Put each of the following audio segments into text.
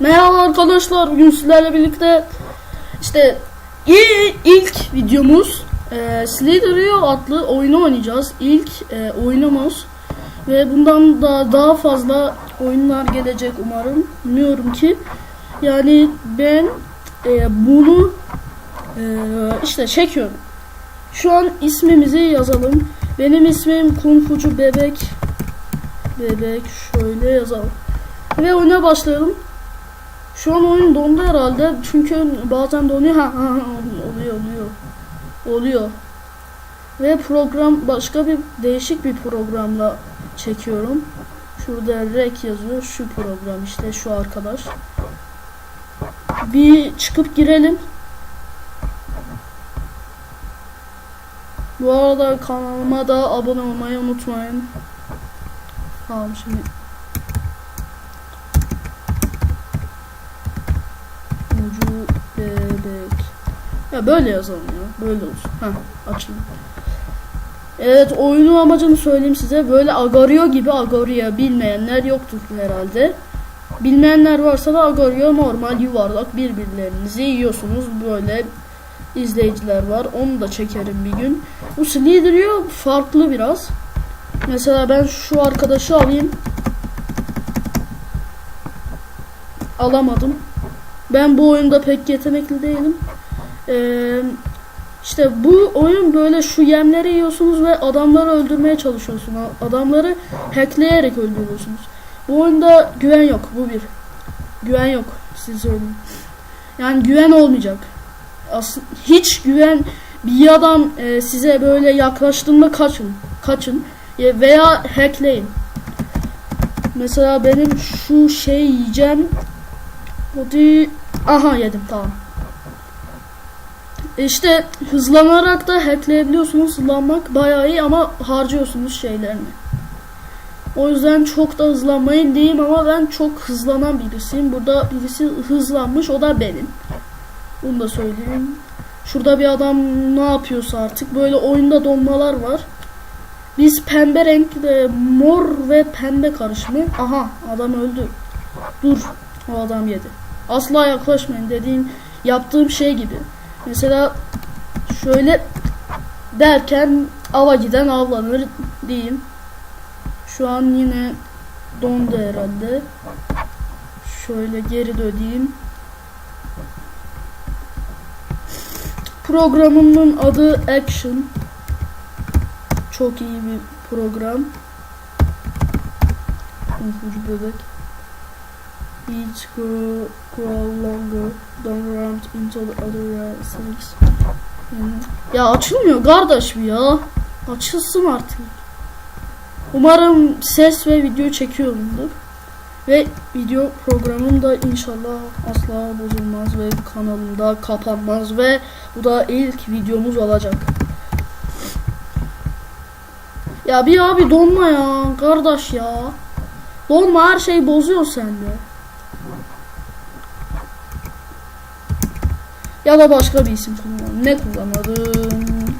Merhaba arkadaşlar bugün sizlerle birlikte işte ilk videomuz e, Slitherio adlı oyunu oynayacağız. İlk e, oyunumuz ve bundan da daha fazla oyunlar gelecek umarım. Bilmiyorum ki. Yani ben e, bunu e, işte çekiyorum. Şu an ismimizi yazalım. Benim ismim Kumfucu Bebek. Bebek şöyle yazalım. Ve oyuna başlayalım. Şu an oyun dondu herhalde. Çünkü bazen donuyor. Ha, ha, oluyor oluyor. Oluyor. Ve program başka bir değişik bir programla çekiyorum. Şurada rek yazıyor. Şu program işte şu arkadaş. Bir çıkıp girelim. Bu arada kanalıma da abone olmayı unutmayın. Tamam şimdi Ucu bebek. Ya böyle yazalım ya. Böyle olsun. Heh açın. Evet oyunun amacını söyleyeyim size. Böyle Agario gibi Agario bilmeyenler yoktur herhalde. Bilmeyenler varsa da Agario normal yuvarlak birbirlerinizi yiyorsunuz. Böyle izleyiciler var. Onu da çekerim bir gün. Bu Slitherio farklı biraz. Mesela ben şu arkadaşı alayım. Alamadım. Ben bu oyunda pek yetenekli değilim. Ee, işte bu oyun böyle şu yemleri yiyorsunuz ve adamları öldürmeye çalışıyorsunuz. Adamları hackleyerek öldürüyorsunuz. Bu oyunda güven yok. Bu bir. Güven yok. Size söyleyeyim. Yani güven olmayacak. Aslında hiç güven bir adam e, size böyle yaklaştığında kaçın. Kaçın. E, veya hackleyin. Mesela benim şu şey yiyeceğim. Hadi. Aha yedim tamam. İşte hızlanarak da hackleyebiliyorsunuz. Hızlanmak bayağı iyi ama harcıyorsunuz şeylerini. O yüzden çok da hızlanmayın diyeyim ama ben çok hızlanan birisiyim. Burada birisi hızlanmış o da benim. Bunu da söyleyeyim. Şurada bir adam ne yapıyorsa artık böyle oyunda donmalar var. Biz pembe renkle mor ve pembe karışımı. Aha adam öldü. Dur o adam yedi. Asla yaklaşmayın dediğim yaptığım şey gibi. Mesela şöyle derken ava giden avlanır diyeyim. Şu an yine dondu herhalde. Şöyle geri döneyim. Programımın adı Action. Çok iyi bir program. Konfucu bebek. Each grow, grow longer, don't run into the other things. Yani- Ya açılmıyor kardeş bir ya. Açılsın artık. Umarım ses ve video çekiyorumdur. Ve video programım da inşallah asla bozulmaz ve kanalımda kapanmaz ve bu da ilk videomuz olacak. Ya bir abi donma ya kardeş ya. Donma her şeyi bozuyor sende. Ya da başka bir isim kullan. Ne kullanırım?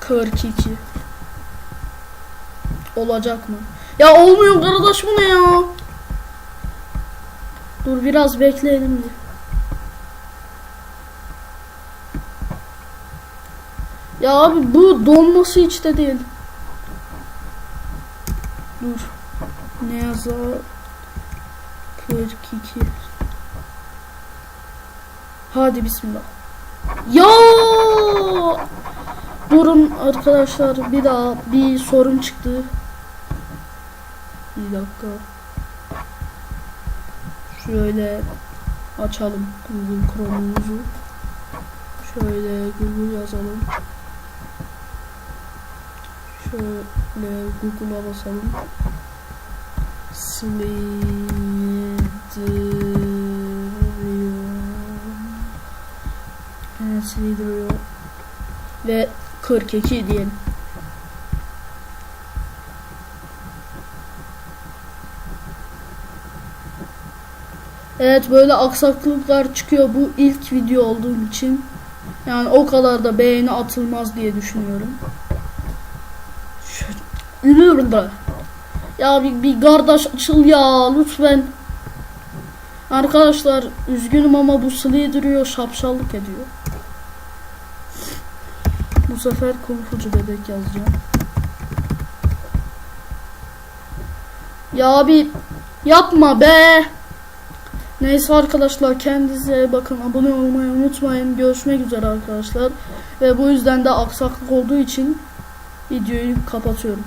Kırk iki. Olacak mı? Ya olmuyor kardeş bu ne ya? Dur biraz bekleyelim de. Ya abi bu donması hiç de değil. Dur. Ne yazar? 42. Hadi bismillah. Ya! Durun arkadaşlar bir daha bir sorun çıktı. Bir dakika. Şöyle açalım Google Chrome'umuzu. Şöyle Google yazalım. Şöyle Google'a basalım. Slitherio. Evet Slitherio. Ve 42 diyelim. Evet böyle aksaklıklar çıkıyor bu ilk video olduğum için. Yani o kadar da beğeni atılmaz diye düşünüyorum. Da. Ya bir, bir kardeş açıl ya lütfen. Arkadaşlar üzgünüm ama bu Slee duruyor şapşallık ediyor. Bu sefer korkucu bebek yazacağım. Ya abi yapma be. Neyse arkadaşlar kendinize bakın abone olmayı unutmayın. Görüşmek üzere arkadaşlar. Ve bu yüzden de aksaklık olduğu için videoyu kapatıyorum.